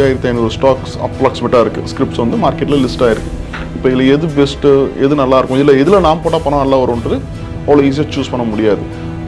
அஞ்சாயிரத்தி ஐநூறு ஸ்டாக்ஸ் அப்ராக்சிமேட்டாக இருக்குது ஸ்கிரிப்ட்ஸ் வந்து மார்க்கெட்டில் லிஸ்ட் ஆயிருக்கு. இப்போ இதில் எது பெஸ்ட்டு எது நல்லா இருக்கும்? இல்லை எதில் நான் போட்டால் பணம் நல்லா வரும்ன்றது அவ்வளோ ஈஸியாக சூஸ் பண்ண முடியாது.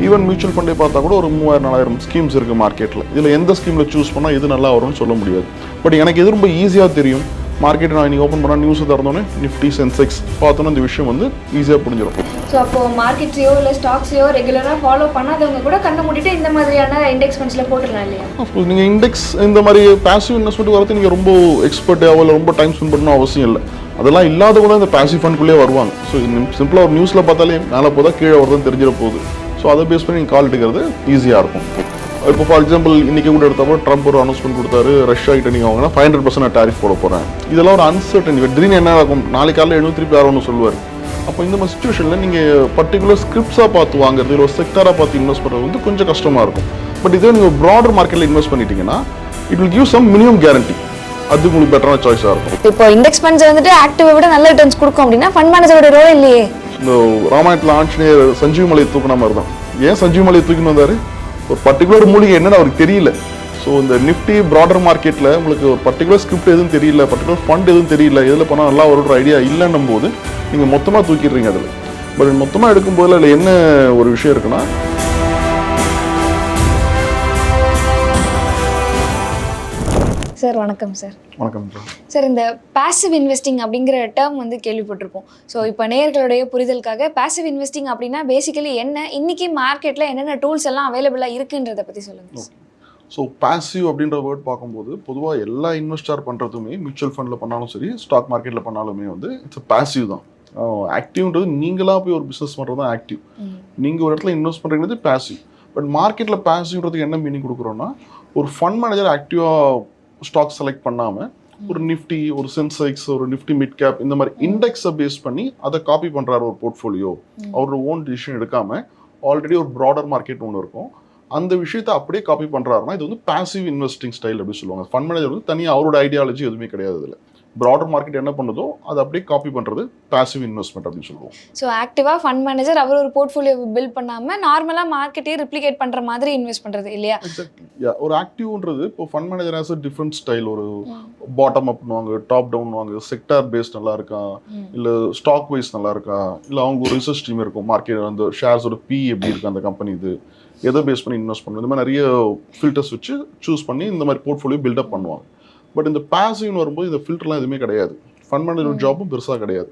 ஈவன் மியூச்சுவல் ஃபண்டே பார்த்தா கூட ஒரு மூவாயிரம் நாலாயிரம் ஸ்கீம்ஸ் இருக்குது மார்க்கெட்டில் இதில் எந்த ஸ்கீமில் சூஸ் பண்ணால் எது நல்லா வரும்னு சொல்ல முடியாது. பட் எனக்கு எது ரொம்ப ஈஸியாக தெரியும். மார்க்கெட் நான் இன்னைக்கு ஓப்பன் பண்ணால் நியூஸ் திறந்தோன்னே நிஃப்டி சென்செக்ஸ் பார்த்தோன்னா இந்த விஷயம் வந்து ஈஸியாக புரிஞ்சிடும் ஸோ அப்போ மார்க்கெட்ஸையோ இல்லை ஸ்டாக்ஸையோ ரெகுலராக ஃபாலோ பண்ணாதவங்க கூட கண்ணை மூடிட்டு இந்த மாதிரியான இண்டெக்ஸ் ஃபண்ட்ஸில் போட்டுடலாம் இல்லையா? அஃப்கோர்ஸ் நீங்கள் இண்டெக்ஸ் இந்த மாதிரி பாசிவ் இன்வெஸ்ட்மெண்ட் வரது நீங்கள் ரொம்ப எக்ஸ்பர்ட்டாவோ இல்லை ரொம்ப டைம் ஸ்பெண்ட் பண்ணணும் அவசியம் இல்லை. அதெல்லாம் இல்லாதவங்க தான் இந்த பாசிவ் ஃபண்ட்குள்ளேயே வருவாங்க. ஸோ சிம்பிளாக ஒரு நியூஸில் பார்த்தாலே மேலே போதா கீழே வருதுன்னு தெரிஞ்சிட போகுது. ஸோ அதை பேஸ் பண்ணி நீங்கள் கால் எடுக்கிறது ஈஸியாக இருக்கும். இப்போ ஃபார் எக்ஸாம்பிள் இன்னைக்கு கூட எடுத்தப்போ ட்ரம்ப் ஒரு அனௌன்ஸ்மெண்ட் கொடுத்தாரு ரஷ்யா கிட்ட நீங்கள் வாங்கினா ஃபைவ் ஹண்ட்ரட் பர்சன்ட் டாரிஃப் போட போகிறேன் இதெல்லாம் ஒரு அன்சர்டனிட்டி திடீர்னு என்ன ஆகும்? நாளைக்கு காலையில் எழுநூத்தி திருப்பி யாரோ ஒன்று சொல்லுவார். அப்போ இந்த மாதிரி சுச்சுவேஷனில் நீங்கள் பர்டிகுலர் ஸ்கிரிப்ட்ஸாக பார்த்து வாங்குறது இல்லை ஒரு செக்டாராக பார்த்து இன்வெஸ்ட் பண்ணுறது வந்து கொஞ்சம் கஷ்டமாக இருக்கும். பட் இதே நீங்கள் ப்ராடர் மார்க்கெட்டில் இன்வெஸ்ட் பண்ணிட்டீங்கன்னா it will give some minimum guarantee அது உங்களுக்கு பெட்டரான சாய்ஸாக இருக்கும். இப்போ இண்டெக்ஸ் ஃபண்ட்ஸ் வந்துட்டு ஆக்டிவை விட நல்ல ரிட்டர்ன்ஸ் கொடுக்கும் அப்படின்னா ஃபண்ட் மேனேஜரோட ரோல் இல்லையே. இந்த ராமாயணத்தில் ஆஞ்சநேயர் சஞ்சீவ் மலையை தூக்குன மாதிரி தான். ஏன் சஞ்சீவ் மலையை தூக்கின்னு வந்தார்? ஒரு பர்டிகுலர் மூலிகை என்னன்னு அவருக்கு தெரியல. ஸோ இந்த நிஃப்டி ப்ராடர் மார்க்கெட்டில் உங்களுக்கு ஒரு பர்டிகுலர் ஸ்கிரிப்ட் எதுவும் தெரியல பர்டிகுலர் ஃபண்ட் எதுவும் தெரியல எதில் பண்ணால் நல்லா ஒரு ஐடியா இல்லைன்னும் போது நீங்கள் மொத்தமாக தூக்கிடுறீங்க அதில். பட் மொத்தமாக எடுக்கும்போது அதில் என்ன ஒரு விஷயம் இருக்குன்னா சார் வணக்கம் சார். வணக்கம் சார். இந்த பாசிவ் இன்வெஸ்டிங் அப்படிங்கிற டேர்ம் வந்து கேள்விப்பட்டிருப்போம். ஸோ இப்போ நேயர்களுடைய புரிதலுக்காக பாசிவ் இன்வெஸ்டிங் அப்படின்னா பேசிக்கலி என்ன இன்னைக்கு மார்க்கெட்டில் என்னென்ன டூல்ஸ் எல்லாம் அவைலபிளாக இருக்குன்றதை பற்றி சொல்லுங்கள் ஸோ பாசிவ் அப்படின்ற வேர்ட் பார்க்கும்போது பொதுவாக எல்லா இன்வெஸ்டார் பண்ணுறதுமே மியூச்சுவல் ஃபண்டில் பண்ணாலும் சரி ஸ்டாக் மார்க்கெட்டில் பண்ணாலுமே வந்து இட்ஸ் பாசிவ் தான். ஆக்டிவ்ன்றது நீங்களாக போய் ஒரு பிஸ்னஸ் பண்ணுறது தான் ஆக்டிவ் நீங்கள் ஒரு இடத்துல இன்வெஸ்ட் பண்ணுறது பாசிவ் பட் மார்க்கெட்டில் பாசிவ்ன்றதுக்கு என்ன மீனிங் கொடுக்குறோன்னா ஒரு ஃபண்ட் மேனேஜர் ஆக்டிவாக ஸ்டாக் செலக்ட் பண்ணாமல் ஒரு நிஃப்டி ஒரு சென்செக்ஸ் ஒரு நிஃப்டி மிட் கேப் இந்த மாதிரி இண்டெக்ஸை பேஸ் பண்ணி அதை காப்பி பண்ணுறாரு ஒரு போர்ட்ஃபோலியோ அவரோட ஓன் டிசிஷன் எடுக்காமல் ஆல்ரெடி ஒரு ப்ராடர் மார்க்கெட் ஒன்று இருக்கும். அந்த விஷயத்தை அப்படியே காப்பி பண்ணுறாருன்னா இது வந்து பாசிவ் இன்வெஸ்டிங் ஸ்டைல் அப்படின்னு சொல்லுவாங்க. ஃபண்ட் மேனேஜர் வந்து தனியாக அவரோட ஐடியாலஜி எதுவுமே கிடையாது இதில். ப்ராடர் மார்க்கெட் என்ன பண்ணுதோ அதை அப்படியே காப்பி பண்ணுறது பாசிவ் இன்வெஸ்ட்மெண்ட் அப்படின்னு சொல்லுவோம். ஸோ ஆக்டிவாக ஃபண்ட் மேனேஜர் அவர் ஒரு போர்ட்ஃபோலியோ பில்ட் பண்ணாமல் நார்மலாக மார்க்கெட்டே ரிப்ளிகேட் பண்ணுற மாதிரி இன்வெஸ்ட் பண்ணுறது இல்லையா? ஒரு ஆக்டிவ்ன்றது இப்போ fund manager as a different style ஒரு பாட்டம் அப்னுவாங்க டாப் டவுன் வாங்க செக்டார் பேஸ் நல்லா இருக்கா. இல்லை ஸ்டாக் வைஸ் நல்லா இருக்கா? இல்லை அவங்க ஒரு ரிசர்ச் டீம் இருக்கும் மார்க்கெட் அந்த ஷேர்ஸோட பி எப்படி இருக்கு அந்த கம்பெனி இது எதை பேஸ் பண்ணி இன்வெஸ்ட் பண்ணணும் இந்த மாதிரி நிறைய ஃபில்டர்ஸ் வச்சு சூஸ் பண்ணி இந்த மாதிரி போர்ட்ஃபோலியோ பில்டப் பண்ணுவாங்க. பட் இந்த பாசிவ்னு வரும்போது இந்த ஃபில்டர்லாம் எதுவுமே கிடையாது. ஃபண்ட் மேனேஜர் ஜாப்பும் பெருசாக கிடையாது.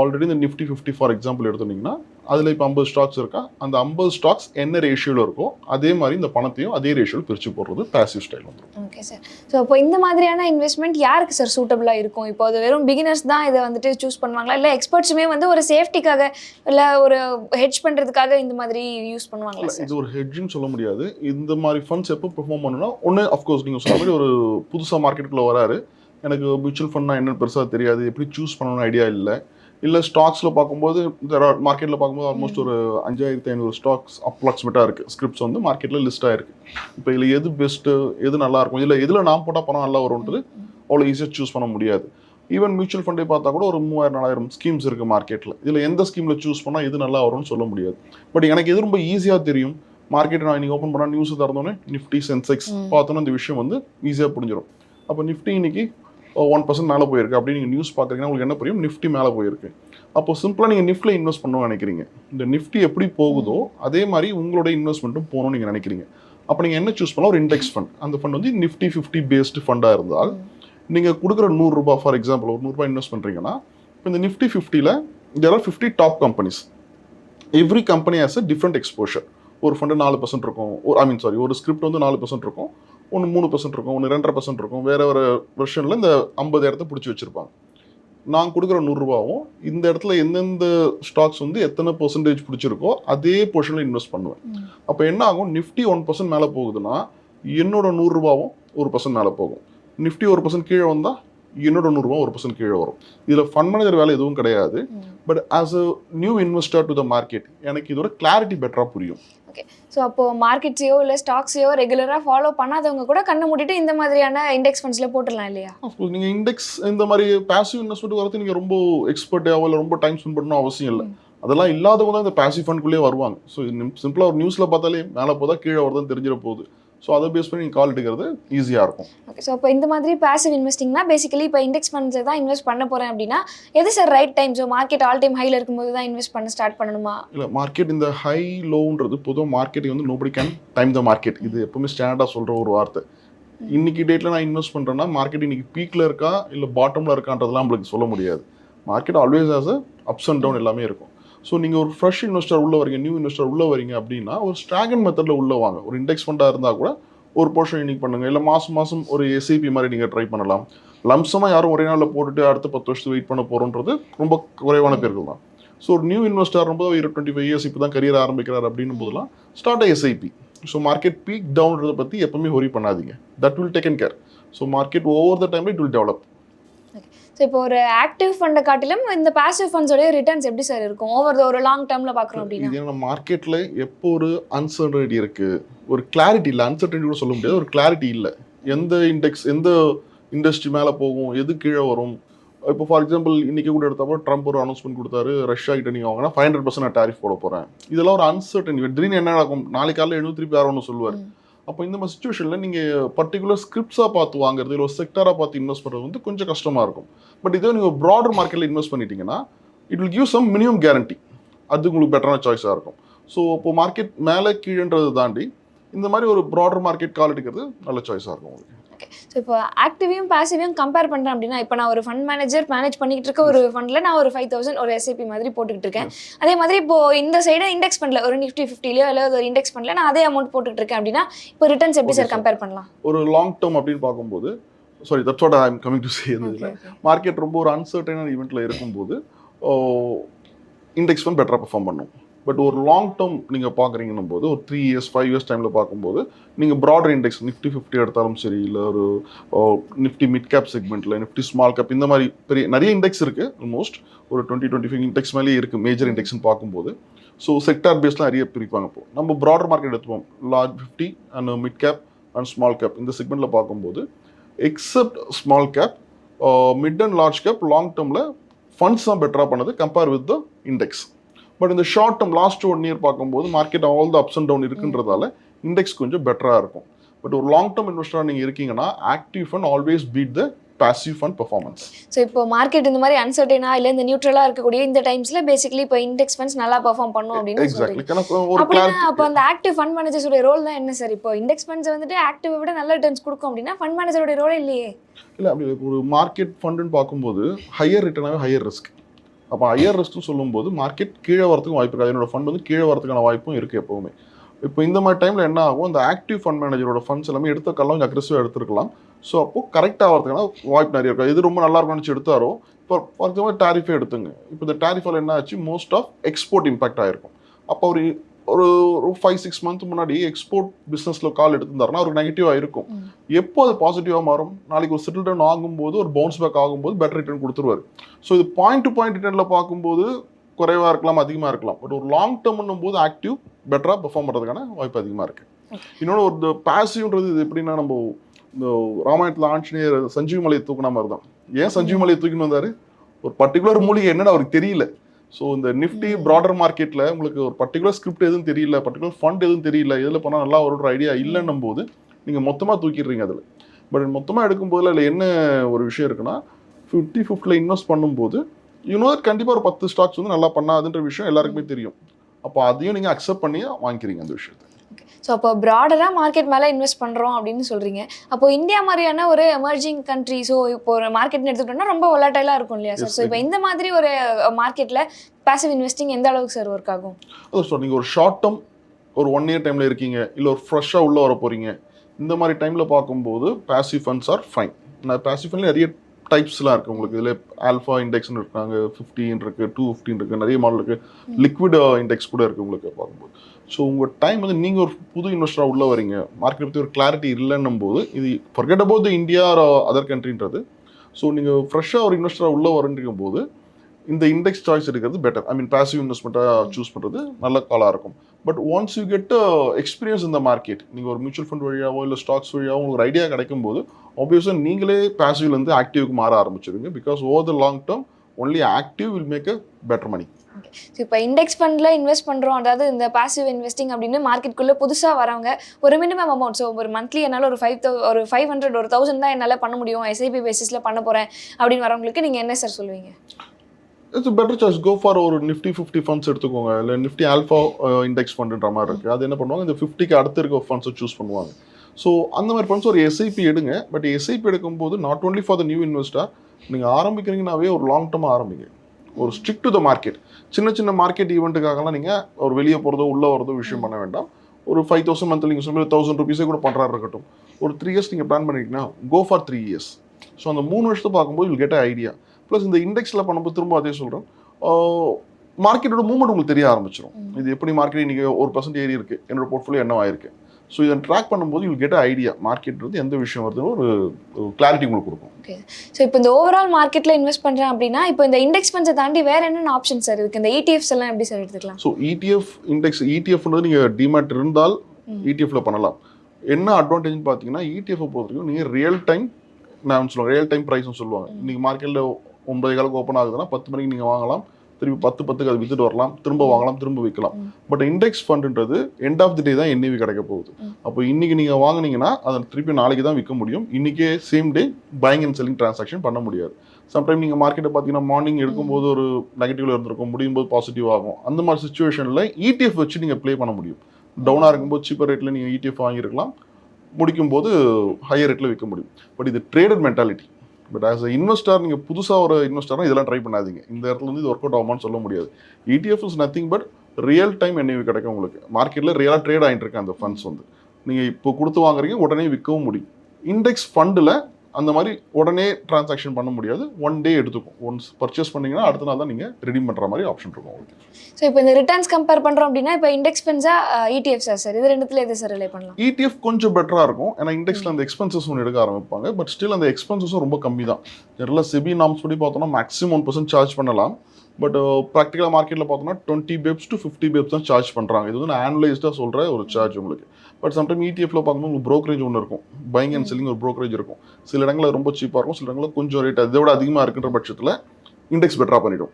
ஆல்ரெடி இந்த நிஃப்டி ஃபிஃப்டி ஃபார் எக்ஸாம்பிள் எடுத்துட்டிங்கன்னா அதில் இப்போ ஐம்பது ஸ்டாக்ஸ் இருக்கா? அந்த ஐம்பது ஸ்டாக்ஸ் என்ன ரேஷியோவில் இருக்கோ அதே மாதிரி இந்த பணத்தையும் அதே ரேஷியோவில் பிரித்து போடுறது பாசிவ் ஸ்டைல் வந்துடும் ஓகே சார் ஸோ அப்போ இந்த மாதிரியான இன்வெஸ்ட்மெண்ட் யாருக்கு சார் சூட்டபுளாக இருக்கும்? இப்போ அது வெறும் பிகினர்ஸ் தான் இதை வந்துட்டு சூஸ் பண்ணுவாங்களா? இல்லை எக்ஸ்பர்ட்ஸுமே வந்து ஒரு சேஃப்டிக்காக இல்லை ஒரு ஹெட்ஜ் பண்ணுறதுக்காக இந்த மாதிரி யூஸ் பண்ணுவாங்களா இது ஒரு ஹெட்ஜ்னு சொல்ல முடியாது. இந்த மாதிரி ஃபண்ட்ஸ் எப்போ பெர்ஃபார்ம் பண்ணணும்னா ஒன்று அஃப்கோர்ஸ் நீங்கள் சொன்ன மாதிரி ஒரு புதுசாக மார்க்கெட்டுக்குள்ளே வராரு. எனக்கு மியூச்சுவல் ஃபண்ட்னா என்னன்னு பெருசாக தெரியாது. எப்படி சூஸ் பண்ணணும்னு ஐடியா இல்லை. இல்லை ஸ்டாக்ஸில் பார்க்கும்போது மார்க்கெட்டில் பார்க்கும்போது ஆல்மோஸ்ட் ஒரு அஞ்சாயிரத்தி ஐநூறு ஸ்டாக்ஸ் அப்ராக்சிமேட்டாக இருக்குது ஸ்கிரிப்ட்ஸ் வந்து மார்க்கெட்டில் லிஸ்ட் ஆயிருக்கு. இப்போ இதில் எது பெஸ்ட்டு எது நல்லா இருக்கும்? இல்லை எதில் நான் போட்டால் பணம் நல்லா வரும்ன்றது அவ்வளோ ஈஸியாக சூஸ் பண்ண முடியாது. ஈவன் மியூச்சுவல் ஃபண்டே பார்த்தா கூட ஒரு மூவாயிரம் நாலாயிரம் ஸ்கீம்ஸ் இருக்குது மார்க்கெட்டில் இதில் எந்த ஸ்கீமில் சூஸ் பண்ணால் எது நல்லா வரும்னு சொல்ல முடியாது. பட் எனக்கு எது ரொம்ப ஈஸியாக தெரியும் மார்க்கெட் நான் இன்னைக்கு ஓப்பன் பண்ணால் நியூஸ் திறந்தோன்னே நிஃப்டி சென்செக்ஸ் பார்த்தோன்னா இந்த விஷயம் வந்து ஈஸியாக புரிஞ்சிடும் அப்போ நிஃப்டி இன்னைக்கு ஒன் பர்சன்ட் மேலே போயிருக்கு அப்படின்னு நீங்கள் நியூஸ் பார்க்குறீங்கன்னா உங்களுக்கு என்ன புரியும்? நிஃப்டி மேலே போயிருக்கு. அப்போ சிம்பிளாக நீங்கள் நிஃப்டியில் இன்வெஸ்ட் பண்ணணும்னு நினைக்கிறீங்க. இந்த நிஃப்டி எப்படி போகுதோ அதே மாதிரி உங்களோட இன்வெஸ்ட்மெண்ட்டும் போகணும்னு நீங்கள் நினைக்கிறீங்க. அப்போ நீங்கள் என்ன சூஸ் பண்ணலாம்? ஒரு இண்டெக்ஸ் ஃபண்ட் அந்த ஃபண்ட் வந்து நிஃப்டி ஃபிஃப்டி பேஸ்டு ஃபண்டாக இருந்தால் நீங்கள் கொடுக்குற நூறுரூபா ஃபார் எக்ஸாம்பிள் ஒரு நூறுரூபா இன்வெஸ்ட் பண்ணுறீங்கன்னா இப்போ இந்த நிஃப்டி ஃபிஃப்டியில் there are fifty top companies every company has a different exposure ஒரு ஃபண்டு நாலு பர்சன்ட் இருக்கும். ஒரு ஐ மீன் சாரி ஒரு ஸ்கிரிப்ட் வந்து நாலு பர்சன்ட் இருக்கும். ஒன்று மூணு பர்சன்ட் இருக்கும் ஒன்று ரெண்டரை பர்சன்ட் இருக்கும். வேற ஒரு வெர்ஷனில் இந்த ஐம்பது இடத்த பிடிச்சி வச்சுருப்பாங்க. நான் கொடுக்குற நூறுரூபாவும் இந்த இடத்துல எந்தெந்த ஸ்டாக்ஸ் வந்து எத்தனை பர்சன்டேஜ் பிடிச்சிருக்கோ அதே போர்ஷனில் இன்வெஸ்ட் பண்ணுவேன். அப்போ என்ன ஆகும்? நிஃப்டி ஒன் பர்சன்ட் மேலே போகுதுன்னா என்னோட நூறுரூபாவும் ஒரு பர்சன்ட் மேலே போகும். நிஃப்டி ஒரு பர்சன்ட் கீழே வந்தால் என்னோட நூறுரூவா ஒரு பர்சன்ட் கீழே வரும். இதில் ஃபண்ட் மேனேஜர் வேலை எதுவும் கிடையாது. But as a new investor to the market எனக்கு இதோட கிளாரிட்டி பெட்டராக புரியும். ஸோ அப்போ மார்க்கெட்ஸையோ இல்லை ஸ்டாக்ஸையோ ரெகுலராக ஃபாலோ பண்ணாதவங்க கூட கண்ணை மூடிட்டு இந்த மாதிரியான இண்டெக்ஸ் ஃபண்ட்ஸில் போட்டுடலாம் இல்லையா? நீங்கள் இண்டெக்ஸ் இந்த மாதிரி பாசிவ் இன்வெஸ்ட்மெண்ட் வரது நீங்கள் ரொம்ப எக்ஸ்பர்ட்டாவோ இல்லை ரொம்ப டைம் ஸ்பெண்ட் பண்ணணும் அவசியம் இல்லை. அதெல்லாம் இல்லாதவங்க தான் இந்த பாசிவ் ஃபண்ட்குள்ளேயே வருவாங்க. ஸோ சிம்பிளாக ஒரு நியூஸில் பார்த்தாலே மேலே போதா கீழே வருதுன்னு தெரிஞ்சிட போகுது. ஸோ அதை பேஸ் பண்ணி நீங்கள் கால் எடுக்கிறது ஈஸியாக இருக்கும். ஓகே ஸோ இப்போ இந்த மாதிரி பேசிவ் இன்வெஸ்டிங்னா பேசிக்கலி இப்போ இண்டெக்ஸ் ஃபண்ட்ஸ் தான் இன்வெஸ்ட் பண்ண போகிறேன் அப்படின்னா எது sir right time so market all time ஹைல இருக்கும்போது தான் இன்வெஸ்ட் பண்ண ஸ்டார்ட் பண்ணணுமா? இல்லை மார்க்கெட் இந்த ஹை லோன்றது பொதுவாக மார்க்கெட்டிங் வந்து nobody can time the market இது எப்பவுமே ஸ்டாண்டர்டாக சொல்கிற ஒரு வார்த்தை. இன்னைக்கு டேட்டில் நான் இன்வெஸ்ட் பண்ணுறேன்னா மார்க்கெட் இன்னைக்கு பீக்கில் இருக்கா? இல்லை பாட்டமில் இருக்கான்றதெல்லாம் நம்மளுக்கு சொல்ல முடியாது. Market always as ups and down எல்லாமே இருக்கும். ஸோ நீங்கள் ஒரு ஃப்ரெஷ் இன்வெஸ்டர் உள்ளே வரீங்க நியூ இன்வெஸ்டர் உள்ள வரீங்க அப்படின்னா ஒரு ஸ்ட்ராகன் மெத்தடில் உள்ளே வாங்க. ஒரு இண்டெக்ஸ் ஃபண்டாக இருந்தால் கூட ஒரு போர்ஷன் இன்னைக்கு பண்ணுங்க. இல்லை மாதம் மாதம் ஒரு எஸ்ஐபி மாதிரி நீங்கள் ட்ரை பண்ணலாம். லம்சமாக யாரும் ஒரே நாளில் போட்டுட்டு அடுத்த பத்து வருஷத்துக்கு வெயிட் பண்ண போகிறோன்றது ரொம்ப குறைவான பேர்கள் தான். ஸோ ஒரு நியூ இன்வெஸ்டர் ரொம்ப ஒரு டுவெண்ட்டி ஃபைவ் இயர்ஸ் இப்போ தான் கரியர் ஆரம்பிக்கிறார் அப்படின்னும் போதெல்லாம் start SIP so market peak டவுன்றதை பற்றி எப்பவுமே ஒரி பண்ணாதீங்க. That will taken care so market over the time it will develop so இப்போ ஒரு ஆக்டிவ் ஃபண்டை காட்டிலும் இந்த பாசிவ் ஃபண்ட்ஸோடைய ரிட்டர்ன்ஸ் எப்படி சார் இருக்கும்? ஓவர் ஒரு லாங் டேர்மில் பார்க்குறோம் அப்படின்னா. மார்க்கெட்டில் எப்போ ஒரு அன்சர்டனிட்டி இருக்குது ஒரு கிளாரிட்டி இல்லை. அன்சர்டனிட்டி கூட சொல்ல முடியாது. ஒரு கிளாரிட்டி இல்லை. எந்த இண்டெக்ஸ் எந்த இண்டஸ்ட்ரி மேலே போகும்? எது கீழே வரும்? இப்போ ஃபார் எக்ஸாம்பிள் இன்னைக்கு கூட எடுத்தப்போ ட்ரம்ப் ஒரு அனௌன்ஸ்மெண்ட் கொடுத்தாரு. ரஷ்யா கிட்ட நீங்கள் வாங்கினா ஃபைவ் ஹண்ட்ரட் பர்சன்ட் நான் டாரிஃப் போட போகிறேன் இதெல்லாம் ஒரு அன்சர்டன் திடீர்னு என்ன நடக்கும்? நாளைக்கு காலையில் எழுநூத்தி திருப்பி யாரும் ஒன்று சொல்லுவார். அப்போ இந்த மாதிரி சுச்சுவேஷனில் நீங்கள் பர்டிகுலர் ஸ்கிரிப்ட்ஸாக பார்த்து வாங்குறது இல்லை ஒரு செக்டராக பார்த்து இன்வெஸ்ட் பண்ணுறது வந்து கொஞ்சம் கஷ்டமாக இருக்கும். பட் இதே நீங்கள் ப்ராடர் மார்க்கெட்டில் இன்வெஸ்ட் பண்ணிட்டீங்கன்னா it will give some minimum guarantee அது உங்களுக்கு பெட்டரான சாய்ஸாக இருக்கும். ஸோ இப்போ மார்க்கெட் மேலே கீழேன்றதை தாண்டி இந்த மாதிரி ஒரு ப்ராடர் மார்க்கெட் கால் எடுக்கிறது நல்ல சாய்ஸாக இருக்கும் உங்களுக்கு. ஸோ இப்போ ஆக்டிவையும் பாசிவையும் கம்பேர் பண்ணுறேன் அப்படின்னா இப்போ நான் ஒரு ஃபண்ட் மேனேஜர் மேனேஜ் பண்ணிக்கிட்டு இருக்க ஒரு ஃபண்டில் நான் ஒரு ஃபைவ் தௌசண்ட் ஒரு எஸ்ஐபி மாதிரி போட்டுக்கிட்டு இருக்கேன். அதே மாதிரி இப்போ இந்த சைடு இண்டெக்ஸ் ஃபண்டில் ஒரு நிஃப்டி ஃபிஃப்டிலையோ இல்லை ஒரு இண்டெக்ஸ் ஃபண்டில் நான் அதே அமௌண்ட் போட்டுக்கிட்டு இருக்கேன் அப்படின்னா இப்போ ரிட்டர்ன்ஸ் எப்படி சார். கம்பேர் பண்ணலாம்? ஒரு லாங் டேர்ம் அப்படின்னு பார்க்கும்போது sorry that's what I am coming to say market ரொம்ப ஒரு அன்சர்டனான ஈவெண்ட்டில் இருக்கும்போது இண்டெக்ஸ் ஃபண்ட் பெட்டராக பெர்ஃபார்ம் பண்ணும். பட் ஒரு லாங் டேர்ம் நீங்கள் பார்க்குறீங்கன்னும் போது ஒரு த்ரீ இயர்ஸ் ஃபைவ் இயர்ஸ் டைமில் பார்க்கும்போது நீங்கள் ப்ராடர் இண்டெக்ஸ் நிஃப்டி ஃபிஃப்டி எடுத்தாலும் சரி இல்லை ஒரு நிஃப்டி மிட் கேப் செக்மெண்ட்டில் நிஃப்டி ஸ்மால் கேப் இந்த மாதிரி பெரிய நிறைய இண்டெக்ஸ் இருக்குது ஆல்மோஸ்ட் ஒரு டுவெண்ட்டி டுவெண்ட்டி ஃபைவ் இண்டெக்ஸ் மேலேயே இருக்குது மேஜர் இண்டெக்ஸ்னு பார்க்கும்போது. ஸோ செக்டார் பேஸ்லாம் நிறைய பிரிப்பாங்க இப்போ. நம்ம ப்ராடர் மார்க்கெட் எடுத்துப்போம். Large fifty and mid cap and small cap இந்த செக்மெண்ட்டில் பார்க்கும்போது except small cap mid and large cap long டேர்மில் ஃபண்ட்ஸ் தான் பெட்டராக பண்ணது compare with the index but இந்த short term last one year பார்க்கும்போது market all the ups and down இருக்குன்றதால index கொஞ்சம் பெட்டராக இருக்கும். பட் ஒரு லாங் டேர்ம் இன்வெஸ்டராக நீங்கள் இருக்கீங்கன்னா active fund always beat the passive fund performance so இப்போ மார்க்கெட் இந்த மாதிரி அன்சர்டனா இல்லை இந்த நியூட்ரலாக இருக்கக்கூடிய இந்த டைம்ஸில் பேசிக்கலி இப்போ இண்டெக்ஸ் ஃபண்ட்ஸ் நல்லா பெர்ஃபார்ம் பண்ணும் அப்படின்னு அப்படின்னா அப்போ அந்த ஆக்டிவ் ஃபண்ட் மேனேஜர்ஸோட ரோல் தான் என்ன சார் இப்போ இண்டெக்ஸ் ஃபண்ட்ஸ் வந்துட்டு ஆக்டிவை விட நல்ல ரிட்டர்ன்ஸ் கொடுக்கும் அப்படின்னா ஃபண்ட் மேனேஜரோட ரோல் இல்லையே. இல்லை அப்படி ஒரு மார்க்கெட் ஃபண்டுன்னு பார்க்கும்போது ஹையர் ரிட்டர்னாகவே ஹையர் ரிஸ்க் அப்போ ஹையர் ரிஸ்க்னு சொல்லும்போது மார்க்கெட் கீழே வரதுக்கும் வாய்ப்பு இருக்காது. என்னோட ஃபண்ட் வந்து கீழே வரதுக்கான வாய்ப்பும் இருக்குது எப்போவுமே. இப்போ இந்த மாதிரி டைமில் என்ன ஆகும்? அந்த ஆக்டிவ் ஃபண்ட் மேனேஜரோட ஃபண்ட்ஸ் எல்லாமே எடுத்த கல்லாம் கொஞ்சம் அக்ரெசிவாக எடுத்துருக்கலாம். ஸோ அப்போது கரெக்டாக ஆகிறதுக்கான வாய்ப்பு நிறைய இருக்கும் இது ரொம்ப நல்லா இருக்கும்னு நினச்சி எடுத்தாரோ? இப்போ ஃபார் எக்ஸாம்பிள் டாரிஃபே எடுத்துங்க. இப்போ இந்த டாரிஃபால் என்ன ஆச்சு? மோஸ்ட் ஆஃப் எக்ஸ்போர்ட் இம்பாக்ட் ஆயிருக்கும். அப்போ ஒரு ஒரு ஒரு ஃபைவ் சிக்ஸ் மந்த் முன்னாடி எக்ஸ்போர்ட் பிஸ்னஸில் கால் எடுத்திருந்தாருன்னா அவருக்கு நெகட்டிவாக இருக்கும். எப்போ அது பாசிட்டிவாக மாறும்? நாளைக்கு ஒரு செட்டில் டவுன் ஆகும்போது ஒரு பவுன்ஸ் பேக் ஆகும்போது பெட்டர் ரிட்டர்ன் கொடுத்துருவாரு. ஸோ இது பாயிண்ட் டு பாயிண்ட் ரிட்டர்னில் பார்க்கும்போது குறைவாக இருக்கலாம் அதிகமாக இருக்கலாம். பட் ஒரு லாங் டேர்ம்னும் போது ஆக்டிவ் பெட்டராக பெர்ஃபார்ம் பண்ணுறதுக்கான வாய்ப்பு அதிகமாக இருக்குது இன்னொன்று ஒரு பாசிவ்ன்றது இது எப்படின்னா நம்ம இந்த ராமாயணத்தில் ஆஞ்சநேயர் சஞ்சீவ் மலையை தூக்குன மாதிரி தான் ஏன் சஞ்சீவ் மலையை தூக்கின்னு வந்தார்? ஒரு பர்டிகுலர் மூலிகை என்னன்னு அவருக்கு தெரியல. ஸோ இந்த நிஃப்டி ப்ராடர் மார்க்கெட்டில் உங்களுக்கு ஒரு பர்டிகுலர் ஸ்கிரிப்ட் எதுவும் தெரியல பர்டிகுலர் ஃபண்ட் எதுவும் தெரியல இதில் பண்ணால் நல்லா ஒரு ஐடியா இல்லைன்னும் போது நீங்கள் மொத்தமாக தூக்கிடுறீங்க அதில். பட் மொத்தமாக எடுக்கும்போது அதில் என்ன ஒரு விஷயம் இருக்குன்னா ஃபிஃப்டி ஃபிஃப்டியில் இன்வெஸ்ட் பண்ணும்போது யூனோ கண்டிப்பாக ஒரு பத்து ஸ்டாக்ஸ் வந்து நல்லா பண்ணாதுன்ற விஷயம் எல்லாருக்குமே தெரியும். அப்போ அதையும் நீங்கள் அக்செப்ட் பண்ணி வாங்கிக்கிறீங்க அந்த விஷயத்தை. ஸோ அப்போ ப்ராடராக மார்க்கெட் மேலே இன்வெஸ்ட் பண்ணுறோம் அப்படின்னு சொல்கிறீங்க அப்போ இந்தியா மாதிரியான ஒரு எமர்ஜிங் கண்ட்ரி ஸோ இப்போ ஒரு மார்க்கெட்னு எடுத்துக்கிட்டோம்னா ரொம்ப ஒலாட்டைலாக இருக்கும் இல்லையா சார் ஸோ இப்போ இந்த மாதிரி ஒரு மார்க்கெட்டில் பாசிவ் இன்வெஸ்டிங் எந்த அளவுக்கு சார் ஒர்க் ஆகும்? சார் நீங்கள் ஒரு ஷார்ட் டேர்ம் ஒரு ஒன் இயர் டைமில் இருக்கீங்க இல்லை ஒரு ஃப்ரெஷ்ஷாக உள்ளே வர போகிறீங்க இந்த மாதிரி டைமில் பார்க்கும்போது பாசிவ் ஃபண்ட்ஸ் ஆர் ஃபைன் நான் பாசிவ் ஃபண்ட்ல நிறைய டைப்ஸ்லாம் இருக்குது உங்களுக்கு இதில் ஆல்ஃபா இண்டெக்ஸ்னு இருக்காங்க ஃபிஃப்டின் இருக்குது டூ ஃபிஃப்டின் இருக்குது நிறைய மாடல் இருக்குது லிக்விட் இண்டெக்ஸ் கூட இருக்குது உங்களுக்கு பார்க்கும்போது. ஸோ உங்கள் டைம் வந்து நீங்கள் ஒரு புது இன்வெஸ்டராக உள்ளே வரீங்க மார்க்கெட் பற்றி ஒரு கிளாரிட்டி இல்லைன்னும் போது இது ஃபர்கெட் அபவுட் இந்தியா அதர் கண்ட்ரின்றது ஸோ நீங்கள் ஃப்ரெஷ்ஷாக ஒரு இன்வெஸ்டராக உள்ளே வரன்றிருக்கும் போது இந்த இண்டெக்ஸ் சாய்ஸ் எடுக்கிறது பெட்டர் ஐ மீன் பேசிவ் இன்வெஸ்ட்மெண்ட்டாக சூஸ் பண்ணுறது நல்ல காலாக இருக்கும். But once you get experience இந்த மார்க்கெட் நீங்கள் ஒரு மியூச்சுவல் ஃபண்ட் வழியாவோ இல்லை ஸ்டாக்ஸ் வழியாவோ உங்களுக்கு ஒரு ஐடியா கிடைக்கும் போது ஆப்வியஸாக நீங்களே பேசிவ்லேருந்து ஆக்டிவ்க்கு மாற ஆரம்பிச்சிருங்க because over the long term only active will make a better money இப்போ இண்டெக்ஸ் ஃபண்டில் இன்வெஸ்ட் பண்ணுறோம் அதாவது இந்த பாசிவ் இன்வெஸ்டிங் அப்படின்னு மார்க்கெட்டுக்குள்ளே புதுசாக வரவங்க ஒரு மினிமம் அமௌண்ட் ஸோ ஒரு மந்த்லி என்னால் ஒரு ஃபைவ் தௌ ஒரு ஃபைவ் ஹண்ட்ரட் ஒரு தௌசண்ட் தான் என்னால் பண்ண முடியும். எஸ்ஐபி பேசிஸில் பண்ண போகிறேன் அப்படின்னு வரவங்களுக்கு நீங்கள் என்ன சார் சொல்லுவீங்க? It's better choice go for ஒரு நிஃப்டி ஃபிஃப்டி ஃபண்ட்ஸ் எடுத்துக்கோங்க. இல்லை நிஃப்டி ஆல்ஃபா இண்டெக்ஸ் ஃபண்டுன்ற மாதிரி இருக்குது அது என்ன பண்ணுவாங்க? இந்த ஃபிஃப்டிக்கு அடுத்து இருக்க ஃபண்ட்ஸை சூஸ் பண்ணுவாங்க. ஸோ அந்த மாதிரி ஃபண்ட்ஸ் ஒரு எஸ்ஐபி எடுங்க. பட் எஸ்ஐபி எடுக்கும்போது not only for the new investor நீங்கள் ஆரம்பிக்கிறீங்கனாவே ஒரு லாங் டேர்மாக ஆரம்பிங்க. ஒரு ஸ்ட்ரிக் டு த மார்க்கெட் சின்ன சின்ன மார்க்கெட் ஈவெண்ட்டுக்காகலாம் நீங்கள் ஒரு வெளியே போகிறதோ உள்ளே வரதோ விஷயம் பண்ண வேண்டாம். ஒரு ஃபைவ் தௌசண்ட் மந்த்லி நீங்கள் சொல்லி தௌசண்ட் ருபீஸே கூட பண்ணுறாரு இருக்கட்டும். ஒரு த்ரீ இயர்ஸ் நீங்கள் பிளான் பண்ணிட்டீங்கன்னா go for three years so அந்த மூணு வருஷத்தை பார்க்கும்போது வில் கெட் ஐடியா ப்ளஸ் இந்த இண்டெக்ஸில் பண்ணும்போது திரும்ப அதே சொல்கிறேன் மார்க்கெட்டோட மூவ்மெண்ட் உங்களுக்கு தெரிய ஆரம்பிச்சிடும் இது எப்படி மார்க்கெட் இன்னைக்கு ஒரு பர்சன்ட் ஏறி இருக்கு? என்னோட போர்ட்ஃபோலியோ என்ன ஆயிருக்கு ஸோ இதை ட்ராக் பண்ணும்போது யூ கெட் ஐடியா மார்க்கெட் எந்த விஷயம் வருதுன்னு ஒரு கிளாரிட்டி உங்களுக்கு கொடுக்கும். ஓகே ஸோ இப்போ இந்த ஓவரால் மார்க்கெட்டில் இன்வெஸ்ட் பண்ணுறேன் அப்படின்னா இப்போ இந்த இண்டெக்ஸ் ஃபண்ட்ஸை தாண்டி வேறு என்னென்ன ஆப்ஷன் சார் இருக்குது இந்த இடிஎஃப்ஸ் எல்லாம் எப்படி சார் எடுத்துக்கலாம்? ஸோ இடிஎஃப் இண்டெக்ஸ் இடிஎஃப்ன்றது நீங்கள் டிமேட் இருந்தால். இடிஎஃப்ல பண்ணலாம். என்ன அட்வான்டேஜ்னு பார்த்தீங்கன்னா இடிஎஃப் பொறுத்த வரைக்கும் நீங்கள் ரியல் டைம் நான் சொல்லுவேன் ரியல் டைம் ப்ரைஸ்னு சொல்லுவாங்க. இன்னைக்கு மார்க்கெட்டில் ஒன்பது காலுக்கு ஓப்பன் ஆகுதுன்னா பத்து மணிக்கு நீங்கள் வாங்கலாம். திருப்பி பத்து பத்துக்கு அது வித்துட்டு வரலாம். திரும்ப வாங்கலாம் திரும்ப விற்கலாம். பட் இண்டெக்ஸ் ஃபண்டுன்றது எண்ட் ஆஃப் தி டே தான் என்இவி கிடைக்க போகுது. அப்போ இன்னைக்கு நீங்கள் வாங்குனீங்கன்னா அதை திருப்பி நாளைக்கு தான் விற்க முடியும். இன்னைக்கே same day buying and selling transaction பண்ண முடியாது. சம்டைம் நீங்கள் மார்க்கெட்டை பார்த்தீங்கன்னா மார்னிங் எடுக்கும்போது ஒரு நெகட்டிவ்ல இருந்திருக்கும் முடியும் போது பாசிட்டிவ் ஆகும். அந்த மாதிரி சுச்சுவேஷனில் இடிஎஃப் வச்சு நீங்கள் ப்ளே பண்ண முடியும். டவுனாக இருக்கும்போது சீப்பர் ரேட்டில் நீங்கள் இடிஎஃப் வாங்கியிருக்கலாம். முடிக்கும் போது ஹையர் ரேட்டில் விற்க முடியும். பட் இது traded mentality but as a investor நீங்கள் புதுசாக ஒரு இன்வெஸ்டர்னா இதெல்லாம் ட்ரை பண்ணாதீங்க. இந்த இடத்துல இருந்து இது ஒர்க் அவுட் ஆகுமான்னு சொல்ல முடியாது. ETF is nothing but real time NAV கிடைக்கும் உங்களுக்கு. மார்க்கெட்டில் ரியலாக ட்ரேட் ஆகிட்டு இருக்கு அந்த ஃபண்ட்ஸ் வந்து. நீங்கள் இப்போ கொடுத்து வாங்குறீங்க உடனே விற்கவும் முடியும். இண்டெக்ஸ் ஃபண்டில் அந்த மாதிரி உடனே டிரான்சாக்ஷன் பண்ண முடியாது. ஒன் டே எடுத்துக்கும். ஒன்ஸ் பர்ச்சேஸ் பண்ணீங்கன்னா அடுத்த நாள் தான் நீங்கள் ரெடீம் பண்ணுற மாதிரி ஆப்ஷன் இருக்கும் ஸோ இப்போ இந்த ரிட்டர்ன்ஸ் கம்பேர் பண்ணுறோம் அப்படின்னா இப்போ இண்டெக்ஸ் ஃபண்ட்ஸா இடிஎஃப்ஸா சார் இது ரெண்டுத்துல எது சார் ரிலே பண்ணலாம்? ETF கொஞ்சம் பெட்டராக இருக்கும். ஏன்னா இண்டெக்ஸில் அந்த எக்ஸ்பென்சஸ் ஒன்று எடுக்க ஆரம்பிப்பாங்க. பட் ஸ்டில் அந்த எக்ஸ்பென்சஸும் ரொம்ப கம்மி தான். ஜெனரலாக செபி நாம்ஸ் படி பார்த்தோம்னா மேக்ஸிமம் ஒன் பர்சன்ட் சார்ஜ் பண்ணலாம். பட் ப்ராக்டிக்கலாக மார்க்கெட்டில் பார்த்தோம்னா twenty bps to fifty bps தான் சார்ஜ் பண்ணுறாங்க இது வந்து நான் ஆனலைஸ்டாக சொல்கிற ஒரு சார்ஜ் உங்களுக்கு. பட் சம்டைம் இடிஎஃப்ல பார்க்கும்போது உங்களுக்கு brokerage ஒன்று இருக்கும். பைங் அண்ட் செல்லிங் ஒரு brokerage இருக்கும். சில இடங்களில் ரொம்ப சீப்பாக இருக்கும் சில இடங்களில் கொஞ்சம் ரேட் அதை விட அதிகமாக இருக்குன்ற பட்சத்தில் இண்டெக்ஸ் பெட்டராக பண்ணிடும்.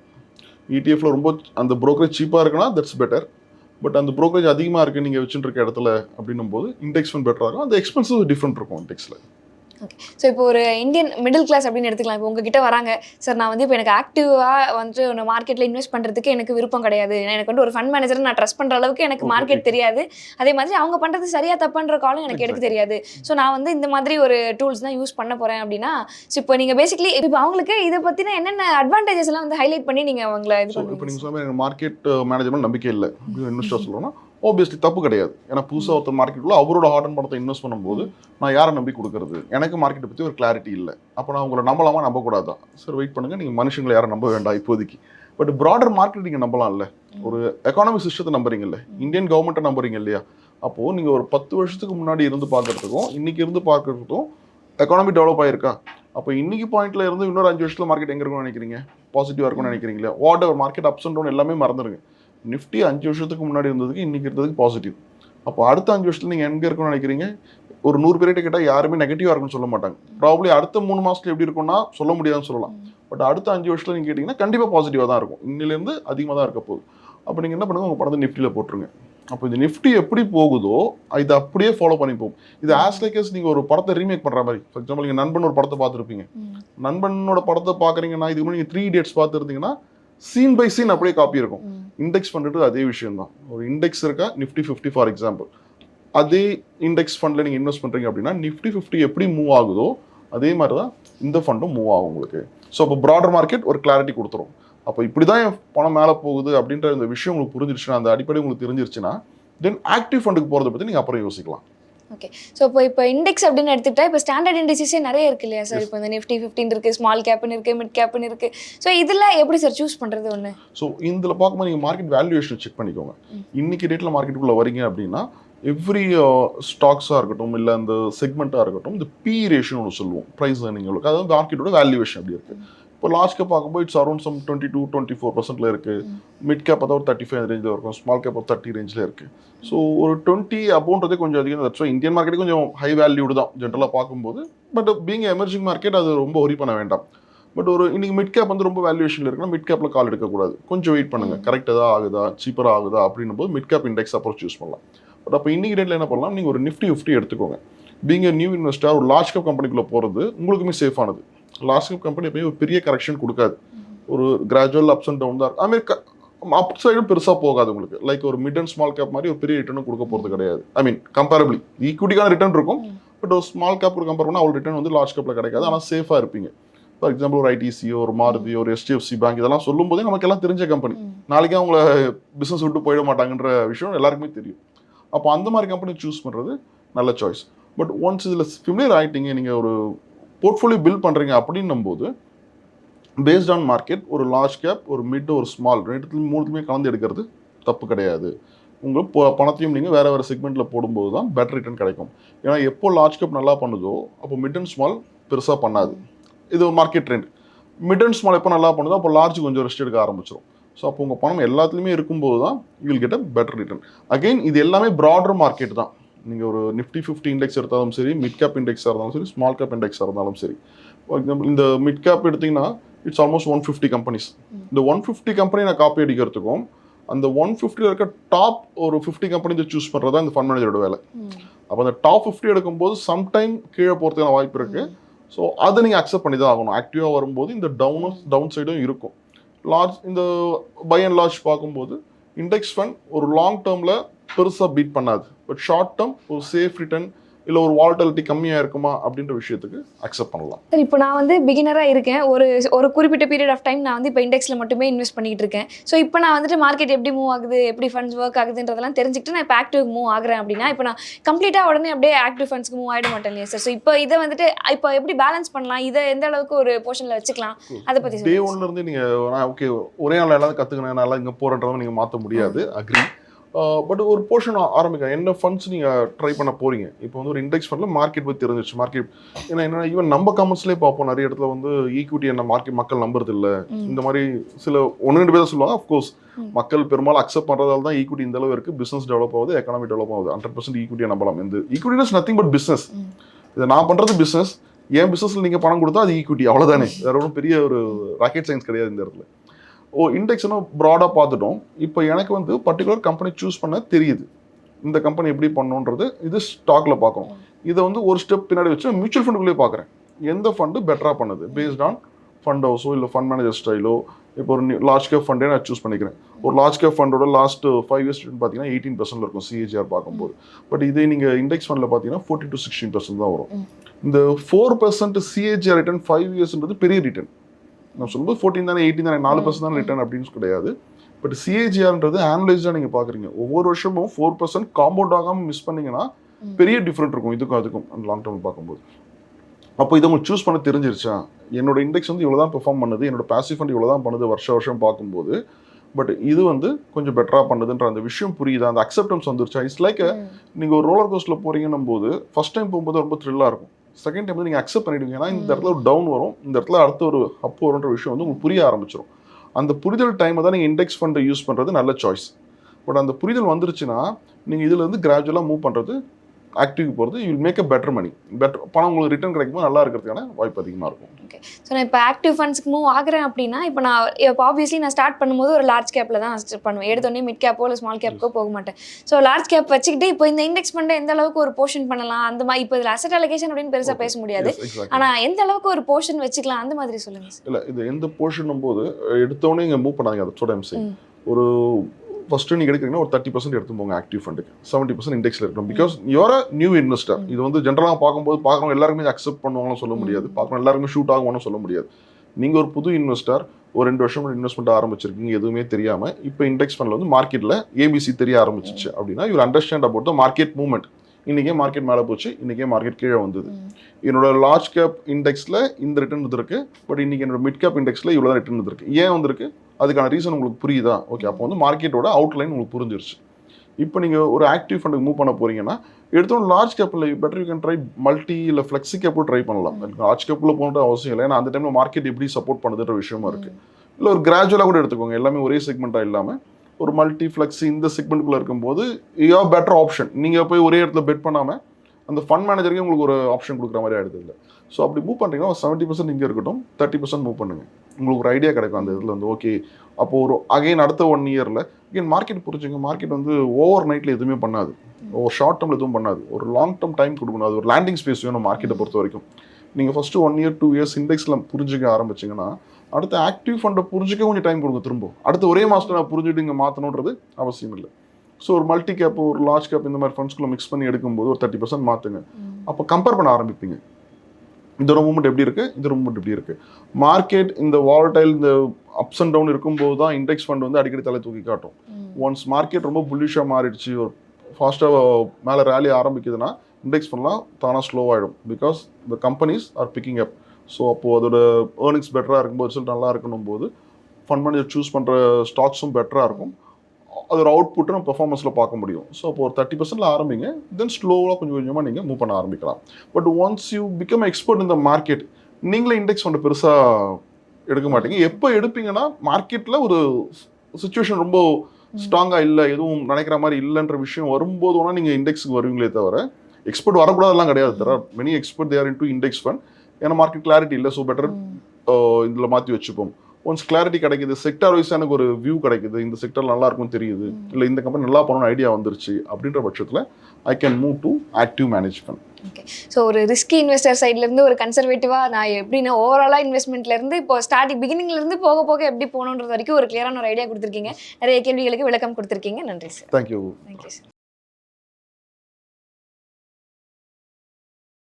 இடிஎஃப்ல ரொம்ப அந்த brokerage சீப்பாக இருக்குன்னா தட்ஸ் பெட்டர் பட் அந்த brokerage அதிகமாக இருக்குது நீங்கள் வச்சுட்டு இருக்க இடத்துல அப்படின்னும் போது இண்டெக்ஸ் ஃபண்ட் பெட்டராக இருக்கும். அந்த எக்ஸ்பென்சிவ் டிஃப்ரெண்ட் இருக்கும் இண்டெக்ஸில் ஸோ இப்போ ஒரு இந்தியன் மிடில் கிளாஸ் அப்படின்னு எடுத்துக்கலாம். இப்போ உங்ககிட்ட வராங்க. சார் நான் வந்து இப்போ எனக்கு ஆக்டிவாக வந்து ஒரு மார்க்கெட்டில் இன்வெஸ்ட் பண்ணுறதுக்கு எனக்கு விருப்பம் கிடையாது. எனக்கு வந்து ஒரு ஃபண்ட் மேனேஜர் நான் ட்ரஸ்ட் பண்ணுற அளவுக்கு எனக்கு மார்க்கெட் தெரியாது. அதே மாதிரி அவங்க பண்ணுறது சரியா தப்பான்ற காலம் எனக்கு எடுக்க தெரியாது. ஸோ நான் வந்து இந்த மாதிரி ஒரு டூல்ஸ் தான் யூஸ் பண்ண போகிறேன் அப்படின்னா ஸோ இப்போ நீங்கள் பேசிக்கலி இப்போ அவங்களுக்கு இதை பற்றின என்னென்ன அட்வான்டேஜஸ் எல்லாம் வந்து ஹைலைட் பண்ணி நீங்கள் அவங்கள இது இப்போ நீங்கள் சொன்ன மார்க்கெட் மேனேஜ்மெண்ட் நம்பிக்கை இல்லை. இன்வெஸ்டர் சொல்லணும்னா ஆப்வியஸ்லி தப்பு கிடையாது. ஏன்னா புதுசாக ஒருத்தர் மார்க்கெட்டுக்குள்ள அவரோட ஹார்ட் அண்ட் பணத்தை இன்வெஸ்ட் பண்ணும்போது நான் யாரை நம்பி கொடுக்கறது? எனக்கு மார்க்கெட்டை பற்றி ஒரு கிளாரிட்டி இல்லை. அப்போ நான் உங்களை நம்பலாமா? நம்பக்கூடாதா? சார் வெயிட் பண்ணுங்க. நீங்கள் மனுஷங்களை யாரும் நம்ப வேண்டாம் இப்போதைக்கு. பட் ப்ராடர் மார்க்கெட் நீங்கள் நம்பலாம்ல ஒரு எக்கானமிக் சிஸ்டத்தை நம்புறீங்கல்ல இந்தியன் கவர்மெண்ட்டை நம்புறீங்க இல்லையா? அப்போது நீங்கள் ஒரு பத்து வருஷத்துக்கு முன்னாடி இருந்து பார்க்கறதுக்கும் இன்னைக்கு இருந்து பார்க்கறதுக்கும் எக்கானமி டெவலப் ஆயிருக்கா? அப்போ இன்னைக்கு பாயிண்ட்ல இருந்து இன்னொரு அஞ்சு வருஷத்துல மார்க்கெட் எங்க இருக்கும்னு நினைக்கிறீங்க? பாசிட்டிவா இருக்கும்னு நினைக்கிறீங்களா? Whatever market ups and down எல்லாமே மறந்துடுங்க நிஃப்டி அஞ்சு வருஷத்துக்கு முன்னாடி இருந்ததுக்கு இன்னைக்கு இருந்ததுக்கு பாசிட்டிவ் அப்போ அடுத்த அஞ்சு வருஷத்துல நீங்க எங்க இருக்கும்னு நினைக்கிறீங்க? ஒரு நூறு பேர்கிட்ட கேட்டால் யாருமே நெகட்டிவா இருக்கும்னு சொல்ல மாட்டாங்க. ப்ராப்ளி அடுத்த மூணு மாசத்துல எப்படி இருக்கும்னா சொல்ல முடியாதுன்னு சொல்லலாம். பட் அடுத்த அஞ்சு வருஷத்துல நீங்க கேட்டிங்கன்னா கண்டிப்பா பாசிட்டிவா தான் இருக்கும். இன்னிலேருந்து அதிகமாக தான் இருக்க போகுது. அப்போ நீங்க என்ன பண்ணுங்க? உங்க பணத்தை நிஃப்டியில் போட்டுருங்க. அப்போ இந்த நிஃப்டி எப்படி போகுதோ இது அப்படியே ஃபாலோ பண்ணி போகும் இது ஆஸ் லைக் நீங்க ஒரு படத்தை ரீமேக் பண்ற மாதிரி. ஃபார் எக்ஸாம்பிள் நீங்க நண்பன் ஒரு படத்தை பார்த்துருப்பீங்க. நண்பனோட படத்தை பார்க்குறீங்கன்னா இதுக்கு முன்னாடி நீங்கள் த்ரீ இடியட்ஸ் பார்த்துருந்தீங்கன்னா சீன் பை சீன் அப்படியே காப்பி இருக்கும். இண்டெக்ஸ் ஃபண்டுட்டு அதே விஷயம் தான் ஒரு இண்டெக்ஸ் இருக்கா? நிஃப்டி ஃபிஃப்டி ஃபார் எக்ஸாம்பிள் அதே இண்டெக்ஸ் ஃபண்டில் நீங்கள் இன்வெஸ்ட் பண்ணுறீங்க அப்படின்னா நிஃப்டி ஃபிஃப்டி எப்படி மூவ் ஆகுதோ அதே மாதிரி தான் இந்த ஃபண்டும் மூவ் ஆகும் உங்களுக்கு. ஸோ அப்போ ப்ராடர் மார்க்கெட் ஒரு கிளாரிட்டி கொடுத்துரும். அப்போ இப்படி தான் என் பணம் மேலே போகுது அப்படின்ற இந்த விஷயம் உங்களுக்கு புரிஞ்சிருச்சுன்னா அந்த அடிப்படை உங்களுக்கு தெரிஞ்சிருச்சுன்னா தென் ஆக்டிவ் ஃபண்டுக்கு போகிறத பற்றி நீங்கள் அப்புறம் யோசிக்கலாம். ஓகே ஸோ இப்போ இப்போ இண்டெக்ஸ் அப்படின்னு எடுத்துக்கிட்டா இப்போ ஸ்டாண்டர்ட் இண்டெக்ஸே நிறைய இருக்கு இல்லையா சார் இப்போ இந்த நிஃப்டி ஃபிஃப்டின் இருக்கு ஸ்மால் கேப்னு இருக்கு மிட் கேப்னு இருக்கு. ஸோ இதில் எப்படி சார் சூஸ் பண்ணுறது ஒன்று ஸோ இதில் பார்க்கும்போது நீங்கள் மார்க்கெட் வேல்யூவேஷன் செக் பண்ணிக்கோங்க. இன்னைக்கு டேட்டில் மார்க்கெட்டுக்குள்ளே வரீங்க அப்படின்னா எவ்ரி ஸ்டாக்ஸாக இருக்கட்டும் இல்லை அந்த செக்மெண்ட்டாக இருக்கட்டும் இந்த பி ரேஷன் ஒன்று சொல்லுவோம் ப்ரைஸ் உங்களுக்கு அதாவது மார்க்கெட்டோட வேல்யூவேஷன் அப்படி இருக்குது இப்போ லாஸ்ட் கேப் பார்க்கும்போது it's around some twenty two twenty four பர்சன்ட்ல இருக்கு. மிட் கேப் அதாவது ஒரு தேர்ட்டி ஃபைவ் ரேஞ்சில் இருக்கும். ஸ்மால் கேப் ஒரு தேர்ட்டி ரேஞ்சில் இருக்கு. ஸோ ஒரு டுவெண்ட்டி அபவுண்டதே கொஞ்சம் அதிகம் தட்ஸ் இந்தியன் மார்க்கெட் கொஞ்சம் ஹை வேல்யூடு தான் ஜென்ரலாக பார்க்கும்போது. பட் பீங் எமர்ஜிங் மார்க்கெட் அது ரொம்ப ஒரி பண்ண வேண்டாம். பட் ஒரு இன்னைக்கு மிட் கேப் வந்து ரொம்ப வேல்யூவேஷன் இருக்குன்னா மிட் கேப்ல கால் எடுக்கக்கூடாது. கொஞ்சம் வெயிட் பண்ணுங்க. கரெக்ட் ஏதாவது ஆகுதா? சீப்பரா ஆகுதா? அப்படின்னும் போது mid cap index approach use பண்ணலாம். பட் அப்போ இன்னைக்கு ரேட்ல என்ன பண்ணலாம்? நீங்க ஒரு நிஃப்டி ஃபிஃப்டி எடுத்துக்கோங்க. பீங் நியூ இன்வெஸ்டர் ஒரு லார்ஜ் கேப் கம்பெனிக்குள்ள போறது உங்களுக்குமே சேஃபானது கேப் கம்பெனி எப்பயும் ஒரு பெரிய கரெக்ஷன் கொடுக்காது. ஒரு கிராஜுவல் அப்ஸ் அண்ட் டவுன் தான். இருக்கும் அதுமாதிரி அப் சைடும் பெருசாக போகாது உங்களுக்கு. லைக் ஒரு மிட் அண்ட் ஸ்மால் கேப் மாதிரி ஒரு பெரிய ரிட்டர்னும் கொடுக்க போகிறது கிடையாது. ஐ மீன் கம்பேரபிளி ஈக்விட்டிக்கான ரிட்டர்ன் இருக்கும். பட் ஒரு ஸ்மால் கேப் கம்பேர் பண்ணால் அவ்வளோ ரிட்டர்ன் வந்து லார்ஜ் கேப்பில் கிடைக்காது. ஆனால் சேஃபாக இருப்பீங்க. ஃபார் எக்ஸாம்பிள் ஒரு ஐடிசியோ ஒரு மாருதி ஒரு HDFC பேங்க் இதெல்லாம் சொல்லும் போதே நமக்கு எல்லாம் தெரிஞ்ச கம்பெனி நாளைக்கே அவங்கள பிஸ்னஸ் விட்டு போயிட மாட்டாங்கன்ற விஷயம் எல்லாருக்குமே தெரியும். அப்போ அந்த மாதிரி கம்பெனி சூஸ் பண்ணுறது நல்ல சாய்ஸ் பட் ஒன்ஸ் இதில் ஃபிமிலியர் ஆகிட்டீங்க நீங்கள் ஒரு போர்ட்ஃபோலியோ பில்ட் பண்ணுறீங்க அப்படின்னும் போது பேஸ்ட் ஆன் மார்க்கெட் ஒரு லார்ஜ் கேப் ஒரு மிட் ஒரு ஸ்மால் ரெண்டுத்துலையும் மூணுத்துலையுமே கலந்து எடுக்கிறது தப்பு கிடையாது. உங்கள் போ பணத்தையும் நீங்கள் வேறு வேறு செக்மெண்ட்டில் போடும்போது தான் பெட்டர் ரிட்டர்ன் கிடைக்கும். ஏன்னா எப்போ லார்ஜ் கேப் நல்லா பண்ணுதோ அப்போ மிட் அண்ட் ஸ்மால் பெருசாக பண்ணாது. இது ஒரு market trend mid and small எப்போ நல்லா பண்ணுதோ அப்போ லார்ஜ் கொஞ்சம் ரெஸ்ட் எடுக்க ஆரம்பிச்சிடும் ஸோ அப்போ உங்கள் பணம் எல்லாத்துலேயுமே இருக்கும்போது தான் you will get a better return again இது எல்லாமே ப்ராடர் மார்க்கெட் தான். நீங்கள் ஒரு நிஃப்டி ஃபிஃப்டி இண்டெக்ஸ் எடுத்தாலும் சரி மிட் கேப் இண்டெக்ஸாக இருந்தாலும் சரி ஸ்மால் கேப் இண்டெக்ஸாக இருந்தாலும் சரி. ஃபார் எக்ஸாம்பிள் இந்த மிட் கேப் எடுத்தீங்கன்னா it's almost one fifty companies இந்த ஒன் ஃபிஃப்டி கம்பெனி நான் காப்பி அடிக்கிறதுக்கும் அந்த ஒன் ஃபிஃப்டியில் இருக்க டாப் ஒரு ஃபிஃப்டி கம்பெனி சூஸ் பண்ணுறது இந்த ஃபண்ட் மேனேஜரோட வேலை. அப்போ அந்த டாப் ஃபிஃப்டி எடுக்கும்போது சம்டைம் கீழே போகிறதுக்கான வாய்ப்பு இருக்குது ஸோ அதை நீங்கள் அக்செப்ட் பண்ணி தான் ஆகணும். ஆக்டிவாக வரும்போது இந்த டவுனும் டவுன் சைடும் இருக்கும். லார்ஜ் இந்த பை அண்ட் லார்ஜ் பார்க்கும்போது இண்டெக்ஸ் ஃபண்ட் ஒரு லாங் டேர்மில் பெருசாக பீட் பண்ணாது. பட் ஷார்ட் டேர்ம் ஒரு சேஃப் ரிட்டர்ன் இல்லை ஒரு வாலட்டிலிட்டி கம்மியாக இருக்குமா அப்படின்ற விஷயத்துக்கு அக்செப்ட் பண்ணலாம். சார் இப்போ நான் வந்து பிகினராக இருக்கேன். ஒரு ஒரு குறிப்பிட்ட பீரியட் ஆஃப் டைம் நான் வந்து இப்போ இண்டெக்ஸில் மட்டுமே இன்வெஸ்ட் பண்ணிட்டு இருக்கேன். ஸோ இப்போ நான் வந்துட்டு மார்க்கெட் எப்படி மூவ் ஆகுது எப்படி ஃபண்ட்ஸ் ஒர்க் ஆகுதுன்றதெல்லாம் தெரிஞ்சுக்கிட்டு நான் இப்போ ஆக்டிவ் மூவ் ஆகுறேன் அப்படின்னா இப்போ நான் கம்ப்ளீட்டாக உடனே அப்படியே ஆக்டிவ் ஃபண்ட்ஸ்க்கு மூவ் ஆகிட மாட்டேன் இல்லையா சார் ஸோ இப்போ இதை வந்துட்டு இப்போ எப்படி பேலன்ஸ் பண்ணலாம்? இதை எந்த அளவுக்கு ஒரு போர்ஷனில் வச்சுக்கலாம்? அதை பற்றி டே சொல்லுங்க ஒன்ல இருந்து நீங்க நான் ஓகே ஒரே நாள் எல்லாரும் கத்துக்கணும் நல்லா இங்க போறன்றதை நீங்க மாத்த முடியாது. அக்ரி பட் ஒரு போர்ஷன் ஆரம்பிக்க என்ன ஃபண்ட்ஸ் நீங்க ட்ரை பண்ண போறீங்க? இப்போ வந்து ஒரு இண்டெக்ஸ் ஃபண்ட்ல மார்க்கெட் பத்தி தெரிஞ்சிச்சு மார்க்கெட் ஏன்னா என்ன ஈவன் நம்ம கமெண்ட்ஸ்லேயே பார்ப்போம். நிறைய இடத்துல வந்து ஈக்விட்டி என்ன மார்க்கெட் மக்கள் நம்புறது இல்ல. இந்த மாதிரி சில ஒன்று ரெண்டு பேர் சொல்லுவாங்க. அஃப்கோர்ஸ். மக்கள் பெரும்பாலும் அக்செப்ட் பண்றதால தான் ஈக்விட்டி இந்த அளவு இருக்கு. பிசினஸ் டெவலப் ஆகுது எக்கனாமி டெவலப் ஆகுது. ஹண்ட்ரட் பர்சன்ட் ஈக்விட்டியை நம்பலாம். இந்த equity is nothing but business hmm. இதை நான் பண்றது பிசினஸ் என் பிசினஸ்ல நீங்க பணம் கொடுத்தா அது ஈக்விட்டி அவ்வளவுதானே. வேற ஒன்றும் பெரிய ஒரு ராக்கெட் சயின்ஸ் கிடையாது இந்த இடத்துல. ஓ இண்டெக்ஸ்னு ப்ராடாக பார்த்துட்டோம். இப்போ எனக்கு வந்து பர்டிகுலர் கம்பெனி சூஸ் பண்ண தெரியுது. இந்த கம்பெனி எப்படி பண்ணணுன்றது இது ஸ்டாக்ல பார்க்கணும். இதை வந்து ஒரு ஸ்டெப் பின்னாடி வச்சு மியூச்சுவல் ஃபண்டுக்குள்ளே பார்க்குறேன். எந்த ஃபண்டு பெட்டராக பண்ணுது? பேஸ்ட் ஆன் ஃபண்ட் ஹவுஸோ இல்லை ஃபண்ட் மேனேஜர் ஸ்டைலோ இப்போ ஒரு லார்ஜ் கேப் ஃபண்டே நான் சூஸ் பண்ணிக்கிறேன். ஒரு லார்ஜ் கேப் ஃபண்டோட லாஸ்ட் ஃபைவ் இயர்ஸ் பார்த்தீங்கன்னா எயிட்டீன் பர்சன்ட் இருக்கும் சிஏஜிஆர் பார்க்கும்போது. பட் இதே நீங்கள் இண்டெக்ஸ் ஃபண்டில் பார்த்தீங்கன்னா ஃபோர்ட்டி டு சிக்ஸ்டீன் பர்சன்ட் தான் வரும். இந்த four percent CAGR return five இயர்ஸ்ன்றது பெரிய ரிட்டர்ன் நான் சொல்லும்போது ஃபோர்டீன் தானே எயிட்டீன் தானே நாலு பர்சன்ட் தானே ரிட்டர்ன் அப்படின்னு கிடையாது. பட் சிஏஜிஆர்ன்றது ஆனலைஸ்டாக நீங்கள் பார்க்குறீங்க ஒவ்வொரு வருஷமும் ஃபோர் பர்சன்ட் காம்பவுண்ட் ஆகாமல் மிஸ் பண்ணீங்கன்னா. பெரிய டிஃப்ரெண்ட் இருக்கும். இதுக்கும் அதுக்கும் லாங் டேர்ம் பார்க்கும்போது. அப்போ இதை உங்களுக்கு சூஸ் பண்ண தெரிஞ்சிருச்சா? என்னோட இண்டெக்ஸ் வந்து இவ்வளோ தான் பெர்ஃபார்ம் பண்ணுது. என்னோட பாசிவ் ஃபண்ட் இவ்வளோ தான் பண்ணுது வருஷம் வருஷம் பார்க்கும்போது. பட் இது வந்து கொஞ்சம் பெட்டராக பண்ணுதுன்ற அந்த விஷயம் புரியுதா? அந்த அக்செப்டன்ஸ் வந்துருச்சா? இட்ஸ் லைக் நீங்கள் ஒரு ரோலர் கோஸ்ட்டில் போறீங்கன்னும் போது ஃபர்ஸ்ட் டைம் போகும்போது ரொம்ப த்ரில்லாக இருக்கும். செகண்ட் டைம் வந்து நீங்கள் அக்செப்ட் பண்ணிடுவீங்க. ஏன்னா இந்த இடத்துல ஒரு டவுன் வரும். இந்த இடத்துல அடுத்த ஒரு அப் வரும்ன்ற விஷயம் வந்து உங்களுக்கு புரிய ஆரம்பிச்சிடும் அந்த புரிதல் டைமை தான் நீங்கள் இண்டெக்ஸ் ஃபண்டை யூஸ் பண்ணுறது நல்ல சாய்ஸ் பட் அந்த புரிதல் வந்துருச்சுன்னா நீங்கள் இதில் இருந்து கிராஜுவலாக மூவ் பண்ணுறது ஆக்டிவ் போகிறது you make a better money better பணம் உங்களுக்கு ரிட்டர்ன் கிடைக்கும்போது நல்லா இருக்கிறதுக்கான வாய்ப்பு அதிகமாக இருக்கும். ஸோ நான் இப்போ ஆக்டிவ் ஃபண்ட்ஸ்க்கு மூவ் ஆகுறேன் அப்படின்னா இப்போ நான் இப்போ ஆப்வியஸ்லி நான் ஸ்டார்ட் பண்ணும்போது ஒரு லார்ஜ் கேப்பில் தான் start பண்ணுவேன். எடுத்தோடனே மிட் கேப்போ இல்லை ஸ்மால் கேப்புக்கோ போக மாட்டேன். ஸோ லார்ஜ் கேப் வச்சுக்கிட்டு இப்போ இந்த இண்டெக்ஸ் ஃபண்டை எந்த அளவுக்கு ஒரு போர்ஷன் பண்ணலாம் அந்த மாதிரி இப்போ இதில் அசட் அலகேஷன் அப்படின்னு பெருசாக பேச முடியாது. ஆனால் எந்த அளவுக்கு ஒரு போர்ஷன் வச்சுக்கலாம் அந்த மாதிரி சொல்லுங்க சார் இல்லை இது எந்த போர்ஷனும் போது எடுத்தோடனே இங்கே மூவ் பண்ணாதீங்க அதை. ஒரு ஃபர்ஸ்ட் நீங்கள் எடுக்கிறீங்கன்னா ஒரு தேர்ட்டி பர்சன்ட் எடுத்து போங்க ஆக்டிவ் ஃபண்டுக்கு செவன்ட்டி பர்சன்ட் இண்டெக்ஸில் இருக்கணும். Because you're a new investor இது வந்து ஜென்ரலாக பார்க்கும்போது பார்க்குறவங்க எல்லாருமே அக்செப்ட் பண்ணுவாங்கன்னு சொல்ல முடியாது. பார்க்குறவங்க எல்லாருமே ஷூட் ஆகும்னு சொல்ல முடியாது. நீங்கள் ஒரு புது இன்வெஸ்டர் ஒரு ரெண்டு வருஷம் இன்வெஸ்ட்மெண்ட் ஆரம்பிச்சிருக்கீங்க எதுவுமே தெரியாமல் இப்போ இண்டெக்ஸ் ஃபண்டில் வந்து மார்க்கெட்டில் ஏபிசி தெரிய ஆரம்பிச்சிச்சு அப்படின்னா you understand about the market movement இன்றைக்கே மார்க்கெட் மேலே போச்சு இன்றைக்கே மார்க்கெட் கீழே வந்தது. என்னோட லார்ஜ் கேப் இண்டெக்ஸில் இந்த ரிட்டர்ன் வந்திருக்கு பட் இன்னைக்கு என்னோட மிட் கேப் இண்டெக்ஸில் இவ்வளோ ரிட்டர்ன் வந்திருக்கு. ஏன் வந்திருக்கு? அதுக்கான ரீசன் உங்களுக்கு புரியுதா? ஓகே அப்போ வந்து மார்க்கெட்டோட அவுட்லைன் உங்களுக்கு புரிஞ்சிருச்சு. இப்போ நீங்கள் ஒரு ஆக்டிவ் ஃபண்டுக்கு மூவ் பண்ண போறீங்கன்னா எடுத்தோம் லார்ஜ் கேப்பில் better you can try multi இல்லை ஃப்ளெக்ஸி கேப்பும் ட்ரை பண்ணலாம். லார்ஜ் கேப்பில் போகணுன்ற அவசியம் இல்லை. ஏன்னா அந்த டைமில் மார்க்கெட் எப்படி சப்போர்ட் பண்ணுதுன்ற விஷயமா இருக்கு. இல்லை ஒரு கிராஜுவலாக கூட எடுத்துக்கோங்க. எல்லாமே ஒரே செக்மெண்ட்டாக இல்லாமல் ஒரு மல்டி ஃப்ளெக்ஸ் இந்த செக்மெண்ட்டுக்குள்ளே இருக்கும்போது யூ பெட்டர் ஆப்ஷன் நீங்கள் போய் ஒரே இடத்துல பெட் பண்ணாமல் அந்த ஃபண்ட் மேனேஜருக்கே உங்களுக்கு ஒரு ஆப்ஷன் கொடுக்குற மாதிரி ஆயிடுது இல்லை. ஸோ அப்படி மூவ் பண்ணுறீங்கன்னா செவன்ட்டி பர்சன்ட் இங்கே இருக்கட்டும் தேர்ட்டி பர்சன்ட் மூவ் பண்ணுங்க. உங்களுக்கு ஒரு ஐடியா கிடைக்கும் அந்த இதில் வந்து ஓகே அப்போ ஒரு அகைன் அடுத்த ஒன் இயரில் அகைன் மார்க்கெட் புரிஞ்சுங்க. மார்க்கெட் வந்து ஓவர் நைட்டில் எதுவுமே பண்ணாது. ஒரு ஷார்ட் டேர்மில் எதுவும் பண்ணாது. ஒரு லாங் டேர்ம் டைம் கொடுக்கணும். அது ஒரு லேண்டிங் ஸ்பேஸ் வேணும் மார்க்கெட்டை பொறுத்த வரைக்கும். நீங்கள் first one year two years இண்டெக்ஸில் புரிஞ்சுக்க ஆரம்பிச்சிங்கன்னா அடுத்த ஆக்டிவ் ஃபண்டை புரிஞ்சுக்க கொஞ்சம் டைம் கொடுங்க திரும்ப அடுத்த ஒரே மாதத்தில் நான் புரிஞ்சுட்டு இங்கே மாற்றணுன்றது அவசியம் இல்லை. ஸோ ஒரு மல்டி கேப் ஒரு லார்ஜ் கேப் இந்த மாதிரி ஃபண்ட்ஸ்குள்ளே மிக்ஸ் பண்ணி எடுக்கும்போது ஒரு தேர்ட்டி பர்சன்ட் மாற்றுங்க அப்போ கம்பேர் பண்ண ஆரம்பிப்பீங்க. இந்த மூமெண்ட் எப்படி இருக்கு? இந்த மூமெண்ட் எப்படி இருக்கு? மார்க்கெட் இந்த வாலடைல் இந்த அப்ஸ் அண்ட் டவுன் இருக்கும்போது தான் இண்டெக்ஸ் ஃபண்ட் வந்து அடிக்கடி தலை தூக்கி காட்டும். ஒன்ஸ் மார்க்கெட் ரொம்ப புல்லிஷாக மாறிடுச்சு ஒரு ஃபாஸ்ட்டாக மேலே ரேலி ஆரம்பிக்குதுன்னா இண்டெக்ஸ் ஃபண்ட்லாம் தானாக ஸ்லோ ஆகிடும் because the companies are picking up so அப்போது அதோட ஏர்னிங்ஸ் பெட்டராக இருக்கும்போது ரிசல்ட் நல்லா இருக்கணும் போது ஃபண்ட் மேனேஜர் சூஸ் பண்ணுற ஸ்டாக்ஸும் பெட்டராக இருக்கும். அது ஒரு அவுட்புட்டை நம்ம பெர்ஃபார்மன்ஸில் பார்க்க முடியும். ஸோ அப்போ ஒரு தேர்ட்டி பர்சன்ட்ல ஆரம்பிங்க. தென் ஸ்லோவாக கொஞ்சம் கொஞ்சமாக நீங்கள் மூவ் பண்ண ஆரம்பிக்கலாம். But once you become expert இந்த மார்க்கெட் நீங்களே இண்டெக்ஸ் ஃபண்ட் பெருசாக எடுக்க மாட்டீங்க. எப்போ எடுப்பீங்கன்னா மார்க்கெட்டில் ஒரு சுச்சுவேஷன் ரொம்ப ஸ்ட்ராங்காக இல்லை எதுவும் நினைக்கிற மாதிரி இல்லைன்ற விஷயம் வரும்போது வேணால் நீங்கள் இண்டெக்ஸுக்கு வருவீங்களே தவிர எக்ஸ்பர்ட் வரக்கூடாதெல்லாம் கிடையாது. There many expert there in to index fund ஏன்னா மார்க்கெட் கிளாரிட்டி இல்லை. ஸோ பெட்டர் இதில் மாற்றி வச்சுப்போம். ஒன்ஸ் கிளாரிட்டி கிடைக்குது செக்டார் வைஸ் எனக்கு ஒரு வியூ கிடைக்குது இந்த செக்டர் நல்லா இருக்கும்னு தெரியுது இல்லை இந்த கம்பெனி நல்லா பண்ணணும்னு ஐடியா வந்துருச்சு அப்படின்ற பட்சத்தில் I can move to active management okay so ஒரு ரிஸ்கி இன்வெஸ்டர் சைட்லேருந்து ஒரு கன்சர்வேட்டிவாக நான் எப்படின்னா ஓவராலாக இன்வெஸ்ட்மெண்ட்லேருந்து இப்போ ஸ்டார்டிங் பிகினிங்லேருந்து போக போக எப்படி போகணுன்றது வரைக்கும் ஒரு கிளியரான ஒரு ஐடியா கொடுத்துருக்கீங்க. நிறைய கேள்விகளுக்கு விளக்கம் கொடுத்துருக்கீங்க. நன்றி சார் தேங்க்யூ தேங்க்யூ சார்